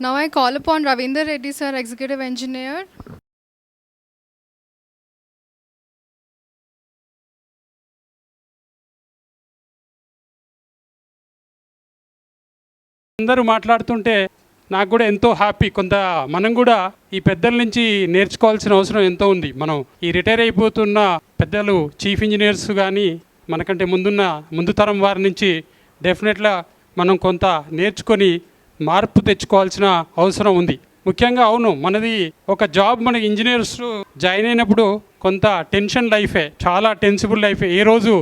Now I call upon Ravinder Reddy, sir, Executive Engineer. అందరూ మాట్లాడుతుంటే నాకు కూడా ఎంతో హ్యాపీ కొంత మనం కూడా ఈ పెద్దల నుంచి నేర్చుకోవాల్సిన అవసరం ఎంతో ఉంది మనం ఈ రిటైర్ అయిపోతున్న పెద్దలు చీఫ్ ఇంజనీర్స్ కానీ మనకంటే ముందున్న ముందు తరం వారి నుంచి డెఫినెట్గా మనం కొంత నేర్చుకొని మార్పు తెచ్చుకోవాల్సిన అవసరం ఉంది. ముఖ్యంగా అవును మనది ఒక జాబ్ మనకి ఇంజనీర్స్ జాయిన్ అయినప్పుడు కొంత టెన్షన్ లైఫే చాలా టెన్సిబుల్ లైఫే. ఏ రోజు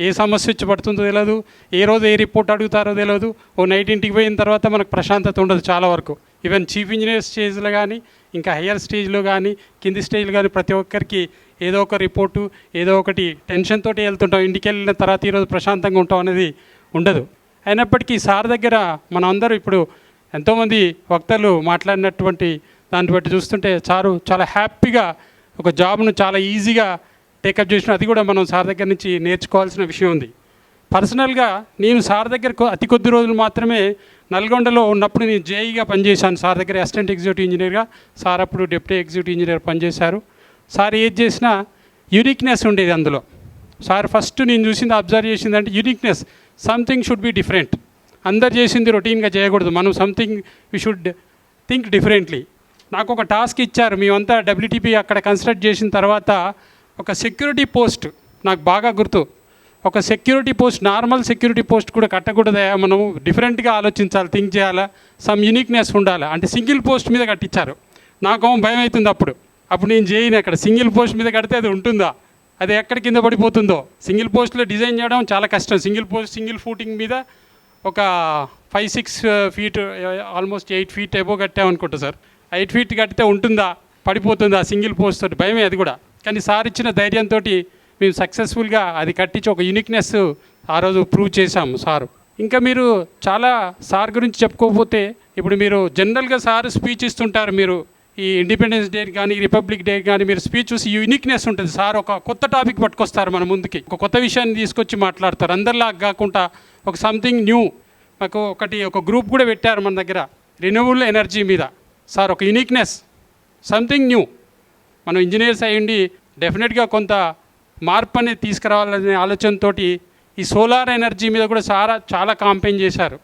ఏ సమస్య వచ్చి పడుతుందో తెలియదు ఏ రోజు ఏ రిపోర్ట్ అడుగుతారో తెలియదు ఓ నైట్ ఇంటికి పోయిన తర్వాత మనకు ప్రశాంతత ఉండదు చాలా వరకు. ఈవెన్ చీఫ్ ఇంజనీర్ స్టేజ్లో కానీ ఇంకా హయ్యర్ స్టేజ్లో కానీ కింది స్టేజ్లో కానీ ప్రతి ఒక్కరికి ఏదో ఒక రిపోర్టు ఏదో ఒకటి టెన్షన్ తోటి వెళ్తుంటాం. ఇంటికి వెళ్ళిన తర్వాత ఈరోజు ప్రశాంతంగా ఉంటాం అనేది ఉండదు. అయినప్పటికీ సార్ దగ్గర మనందరూ అందరూ ఇప్పుడు ఎంతోమంది వక్తలు మాట్లాడినటువంటి దాన్ని బట్టి చూస్తుంటే సారు చాలా హ్యాపీగా ఒక జాబ్ను చాలా ఈజీగా టేకప్ చేసిన అది కూడా మనం సార్ దగ్గర నుంచి నేర్చుకోవాల్సిన విషయం ఉంది. పర్సనల్గా నేను సార్ దగ్గర అతి కొద్ది రోజులు మాత్రమే నల్గొండలో ఉన్నప్పుడు నేను జేఈగా పనిచేశాను. సార్ దగ్గర అసిస్టెంట్ ఎగ్జిక్యూటివ్ ఇంజనీర్గా సార్ అప్పుడు డిప్యూటీ ఎగ్జిక్యూటివ్ ఇంజనీర్ పనిచేశారు. సార్ ఏది చేసినా యూనిక్నెస్ ఉండేది అందులో. సార్ ఫస్ట్ నేను చూసింది అబ్జర్వ్ చేసింది అంటే uniqueness something should be different. అందరు చేసింది రొటీన్గా చేయకూడదు. మనం something we should think differently నాకు ఒక టాస్క్ ఇచ్చారు. మేమంతా డబ్ల్యూటీపీ అక్కడ కన్స్ట్రక్ట్ చేసిన తర్వాత ఒక సెక్యూరిటీ పోస్ట్ నాకు బాగా గుర్తు. ఒక security post normal security post కూడా కట్టకూడదా. మనం డిఫరెంట్గా ఆలోచించాలి థింక్ చేయాలా సమ్ యూనిక్నెస్ ఉండాలి. అంటే సింగిల్ పోస్ట్ మీద కట్టించారు నాకు భయం అవుతుంది అప్పుడు. అప్పుడు నేను చేయను అక్కడ. సింగిల్ పోస్ట్ మీద కడితే అది ఉంటుందా? అది ఎక్కడ కింద పడిపోతుందో? సింగిల్ పోస్ట్లో డిజైన్ చేయడం చాలా కష్టం. సింగిల్ పోస్ట్ సింగిల్ ఫూటింగ్ మీద ఒక five six feet almost eight feet above కట్టామనుకుంటా sir. Eight feet కట్టితే ఉంటుందా? పడిపోతుందా? సింగిల్ పోస్ట్ తోటి. భయమే అది కూడా. కానీ సార్ ఇచ్చిన ధైర్యంతో మేము సక్సెస్ఫుల్గా అది కట్టించి ఒక యూనిక్నెస్ ఆ రోజు ప్రూవ్ చేశాము సారు. ఇంకా మీరు చాలా సార్ గురించి చెప్పుకోకపోతే ఇప్పుడు మీరు జనరల్గా సార్ స్పీచ్ ఇస్తుంటారు మీరు. ఈ ఇండిపెండెన్స్ డే కానీ రిపబ్లిక్ డే కానీ మీరు స్పీచ్ చూసి యూనిక్నెస్ ఉంటుంది సార్. ఒక కొత్త టాపిక్ పట్టుకొస్తారు మన ముందుకి. ఒక కొత్త విషయాన్ని తీసుకొచ్చి మాట్లాడతారు. అందరిలా కాకుండా ఒక సంథింగ్ న్యూ మాకు ఒకటి ఒక గ్రూప్ కూడా పెట్టారు మన దగ్గర. రిన్యూవబుల్ ఎనర్జీ మీద. సార్ ఒక యూనిక్నెస్ సంథింగ్ న్యూ మనం ఇంజనీర్స్ అయ్యండి డెఫినెట్గా కొంత మార్పు అనేది తీసుకురావాలనే ఆలోచనతో ఈ సోలార్ ఎనర్జీ మీద కూడా సారా చాలా కాంపెయిన్ చేశారు.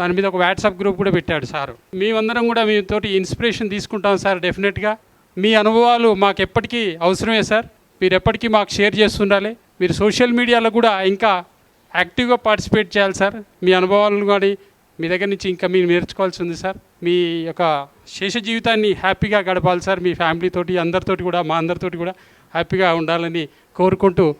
దాని మీద ఒక వాట్సాప్ గ్రూప్ కూడా పెట్టాడు సారు. మేమందరం కూడా మీతోటి ఇన్స్పిరేషన్ తీసుకుంటాం సార్ డెఫినెట్గా మీ అనుభవాలు మాకు ఎప్పటికీ అవసరమే సార్. మీరు ఎప్పటికీ మాకు షేర్ చేస్తుండాలి. మీరు సోషల్ మీడియాలో కూడా ఇంకా యాక్టివ్గా పార్టిసిపేట్ చేయాలి సార్. మీ అనుభవాలను కానీ మీ దగ్గర నుంచి ఇంకా మీరు నేర్చుకోవాల్సి ఉంది సార్. మీ యొక్క శేష జీవితాన్ని హ్యాపీగా గడపాలి సార్. మీ ఫ్యామిలీతోటి అందరితోటి కూడా మా అందరితోటి కూడా హ్యాపీగా ఉండాలని కోరుకుంటూ